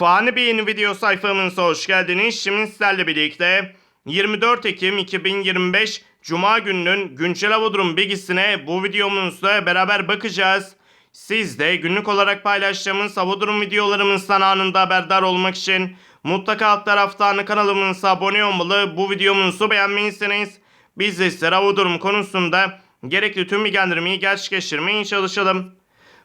Fani Bey'in video sayfamıza hoş geldiniz. Şimdi sizlerle birlikte 24 Ekim 2025 Cuma gününün güncel hava durum bilgisine bu videomuzda beraber bakacağız. Siz de günlük olarak paylaştığımız hava durum videolarımızdan anında haberdar olmak için mutlaka alt taraftan kanalımıza abone olmalı. Bu videomuzu beğenmeyseniz biz de sizlere hava durum konusunda gerekli tüm bilgilendirmeyi gerçekleştirmeye çalışalım.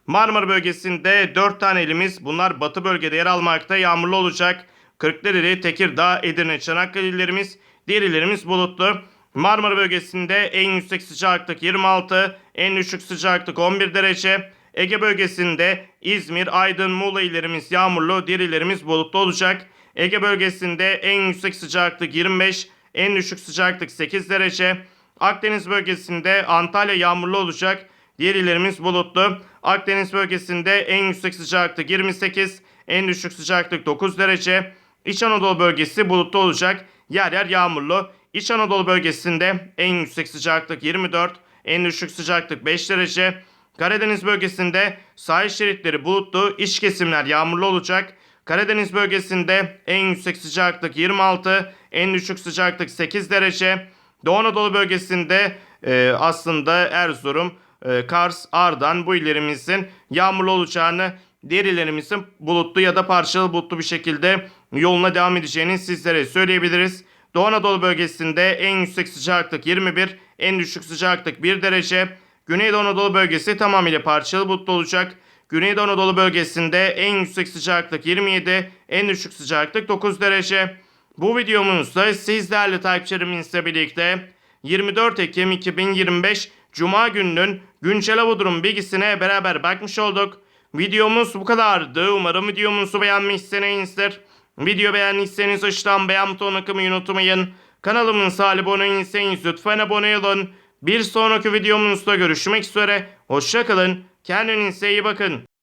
Marmara bölgesinde 4 tane ilimiz bunlar batı bölgede yer almakta yağmurlu olacak. Kırklareli, Tekirdağ, Edirne, Çanakkale illerimiz, diğer illerimiz bulutlu. Marmara bölgesinde en yüksek sıcaklık 26, en düşük sıcaklık 11 derece. Ege bölgesinde İzmir, Aydın, Muğla illerimiz yağmurlu, diğer illerimiz bulutlu olacak. Ege bölgesinde en yüksek sıcaklık 25, en düşük sıcaklık 8 derece. Akdeniz bölgesinde Antalya yağmurlu olacak. Diğer illerimiz bulutlu. Akdeniz bölgesinde en yüksek sıcaklık 28, en düşük sıcaklık 9 derece. İç Anadolu bölgesi bulutlu olacak. Yer yer yağmurlu. İç Anadolu bölgesinde en yüksek sıcaklık 24, en düşük sıcaklık 5 derece. Karadeniz bölgesinde sahil şeritleri bulutlu, iç kesimler yağmurlu olacak. Karadeniz bölgesinde en yüksek sıcaklık 26, en düşük sıcaklık 8 derece. Doğu Anadolu bölgesinde e, aslında Erzurum, e, Kars, Ardahan bu illerimizin yağmurlu olacağını, diğer illerimizin bulutlu ya da parçalı bulutlu bir şekilde yoluna devam edeceğini sizlere söyleyebiliriz. Doğu Anadolu bölgesinde en yüksek sıcaklık 21, en düşük sıcaklık 1 derece. Güneydoğu Anadolu bölgesi tamamıyla parçalı bulutlu olacak. Güneydoğu Anadolu bölgesinde en yüksek sıcaklık 27, en düşük sıcaklık 9 derece. Bu videomuzda siz değerli takipçilerimizle birlikte 24 Ekim 2025 Cuma gününün güncel hava durum bilgisine beraber bakmış olduk. Videomuz bu kadardı. Umarım videomuzu beğenmişsinizdir. Video beğendiyseniz aşağıdan beğen butonuna kılmayı unutmayın. Kanalımıza abone değilseniz lütfen abone olun. Bir sonraki videomuzda görüşmek üzere. Hoşçakalın. Kendinize iyi bakın.